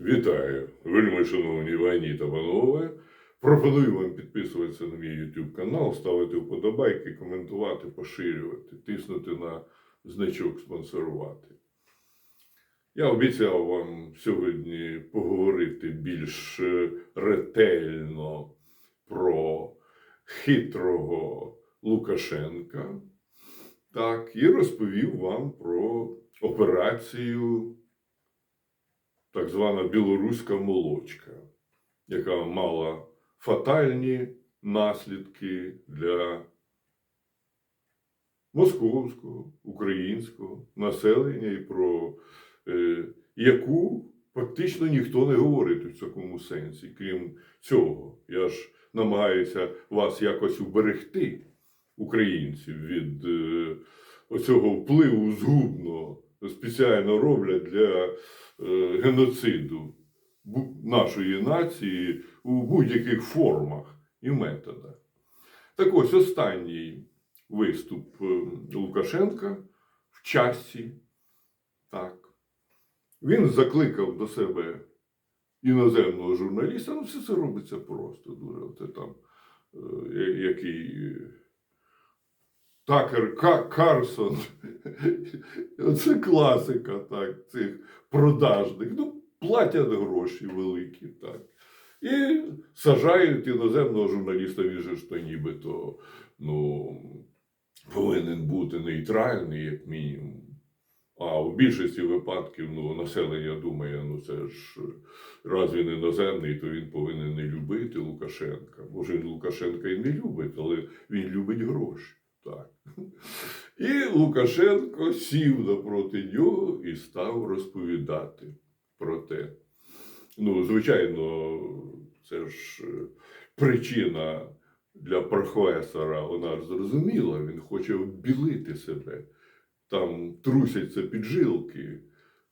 Вітаю, вельми шановні пані та панове. Пропоную вам підписуватися на мій YouTube канал, ставити вподобайки, коментувати, поширювати, тиснути на значок спонсорувати. Я обіцяв вам сьогодні поговорити більш е, ретельно про хитрого Лукашенка. Так, і розповів вам про операцію так звана білоруська молочка, яка мала фатальні наслідки для московського, українського населення, і про е, яку фактично ніхто не говорить у цьому сенсі. Крім цього, я ж намагаюся вас якось уберегти, українців, від е, оцього впливу згубного спеціально роблять для геноциду нашої нації у будь-яких формах і методах. Так ось останній виступ е, Лукашенка в часі. Так. Він закликав до себе іноземного журналіста. Ну, все це робиться просто дуже. Оце там е, який. Такер Карсон. Це класика, так, цих продажних. Ну, платять гроші великі, так. І сажають іноземного журналіста, він же ж то нібито ну, повинен бути нейтральний, як мінімум. А в більшості випадків ну, населення думає, ну це ж раз він іноземний, то він повинен не любити Лукашенка. Може, він Лукашенка і не любить, але він любить гроші. Так. І Лукашенко сів напроти нього і став розповідати про те. Ну, звичайно, це ж е, причина для професора, вона ж зрозуміла, він хоче оббілити себе. Там трусяться піджилки,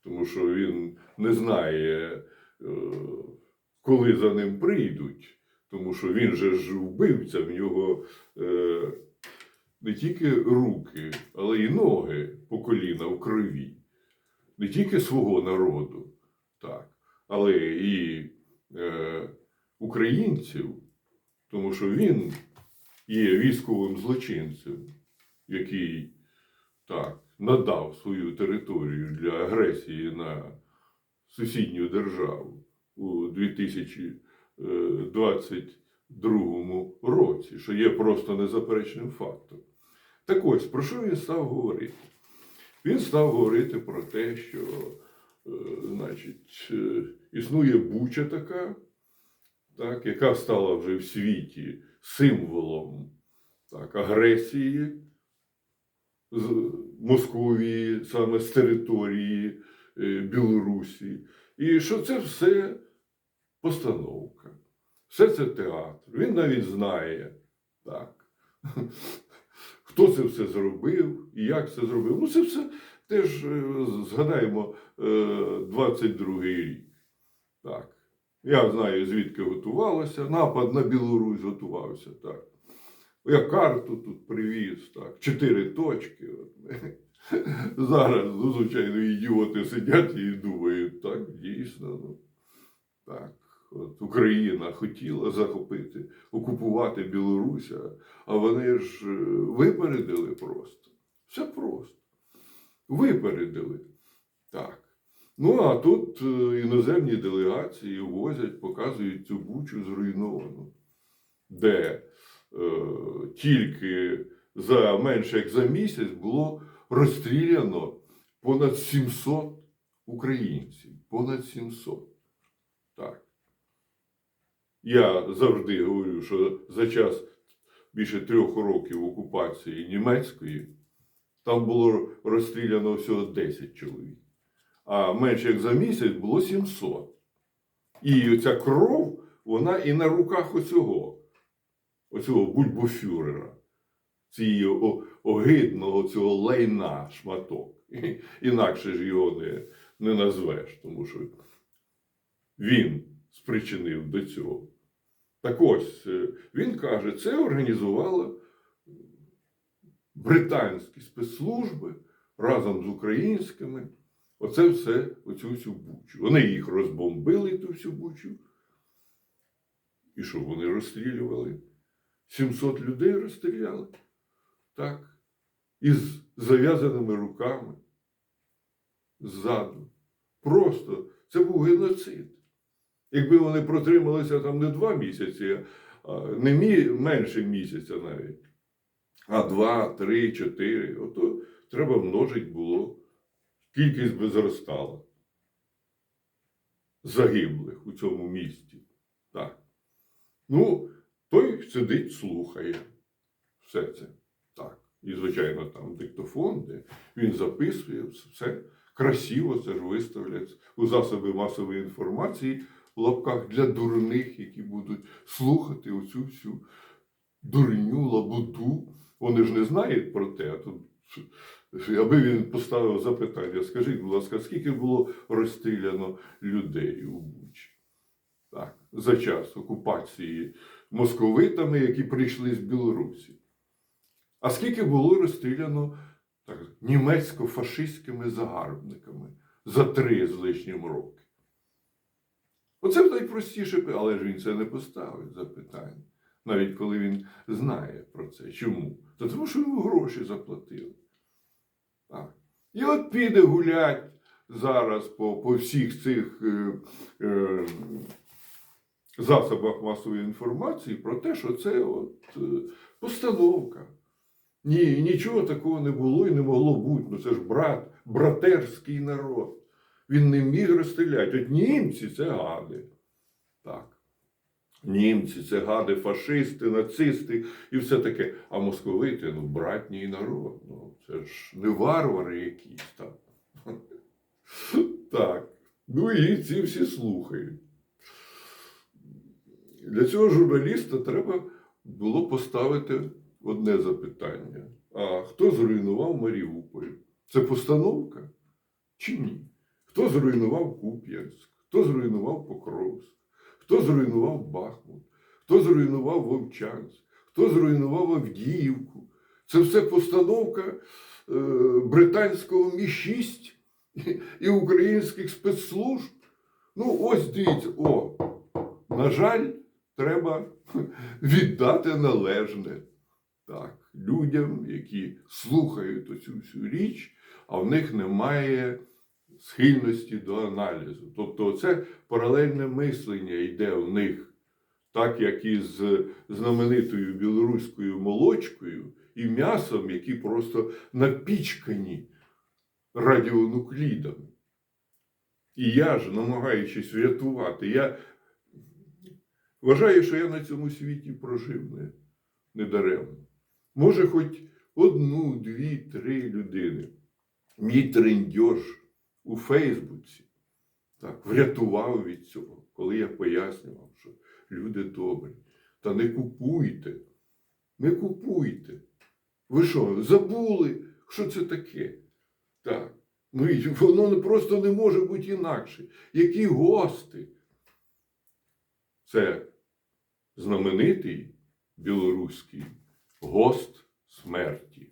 тому що він не знає, е, коли за ним прийдуть, тому що він же ж вбивця, в нього е, не тільки руки, але й ноги по коліна в крові. Не тільки свого народу, так, але і е, українців, тому що він є військовим злочинцем, який так, надав свою територію для агресії на сусідню державу у 2022 році, що є просто незаперечним фактом. Так ось, про що він став говорити? Він став говорити про те, що е, значить, е, існує буча така, так, яка стала вже в світі символом так, агресії з Московії, саме з території е, Білорусі. І що це все постановка, все це театр. Він навіть знає, так, хто це все зробив і як це зробив. Ну, це все теж е, згадаємо е, 22-й рік. Так. Я знаю, звідки готувалося. Напад на Білорусь готувався. Так. Я карту тут привіз, так, чотири точки. Зараз, ну, звичайно, ідіоти сидять і думають, так, дійсно. Ну, так, от Україна хотіла захопити, окупувати Білорусь, а- вони ж е, випередили просто. Все просто. Випередили. Так. Ну, а тут е, іноземні делегації возять, показують цю бучу зруйновану, де е, тільки за менше як за місяць було розстріляно понад 700 українців. Понад 700. Я завжди говорю, що за час більше трьох років окупації німецької там було розстріляно всього 10 чоловік. А менше як за місяць було 700. І оця кров, вона і на руках оцього, оцього бульбофюрера, цієї огидного цього лайна шматок. Інакше ж його не, не назвеш, тому що він спричинив до цього. Так ось, е, він каже, це організувала британські спецслужби разом з українськими Оце все, оцю всю бучу. Вони їх розбомбили, ту всю бучу. І що вони розстрілювали? 700 людей розстріляли. Так. Із зав'язаними руками. Ззаду. Просто це був геноцид. Якби вони протрималися там не два місяці, не мі, менше місяця навіть, а два, три, чотири, ото треба множить було. Кількість би зростала. Загиблих у цьому місті. Так. Ну, той сидить, слухає все це. Так. І, звичайно, там диктофон, де він записує все красиво, це ж виставлять у засоби масової інформації в лапках для дурних, які будуть слухати оцю всю дурню, лабуду. Вони ж не знають про те, а тут. Аби він поставив запитання, скажіть, будь ласка, скільки було розстріляно людей у Бучі? Так, за час окупації московитами, які прийшли з Білорусі. А скільки було розстріляно німецько-фашистськими загарбниками за три з лишнім роки? Оце найпростіше, але ж він це не поставить запитання, навіть коли він знає про це. Чому? Та тому що йому гроші заплатили. Так. І от піде гулять зараз по, по всіх цих е, е, засобах масової інформації про те, що це от, е, постановка. Ні, нічого такого не було і не могло бути. Ну це ж брат, братерський народ. Він не міг розстріляти. От німці це гади. Так. Німці це гади, фашисти, нацисти і все таке. А московити, ну, братній народ. Ну, це ж не варвари якісь там. Так. Ну і ці всі слухають. Для цього журналіста треба було поставити одне запитання: а хто зруйнував Маріуполь? Це постановка чи ні? Хто зруйнував Куп'янськ? Хто зруйнував Покровськ? Хто зруйнував Бахмут? Хто зруйнував Вовчанськ? Хто зруйнував Авдіївку? Це все постановка е, британського Мі-6 і- українських спецслужб. Ну, ось дивіться, о, на жаль, треба віддати належне так, людям, які слухають оцю всю річ, а в них немає схильності до аналізу. Тобто, це паралельне мислення йде в них, так як і з знаменитою білоруською молочкою і м'ясом, які просто напічкані радіонуклідами. І я ж, намагаючись врятувати, я вважаю, що я на цьому світі прожив не, недаремно. Може, хоч одну, дві, три людини. Мій трендьож у Фейсбуці так, врятував від цього, коли я пояснював, що люди добрі. Та не купуйте, не купуйте. Ви що, забули, що це таке? Так. Ну і воно просто не може бути інакше. Які гости? Це знаменитий білоруський гост смерті.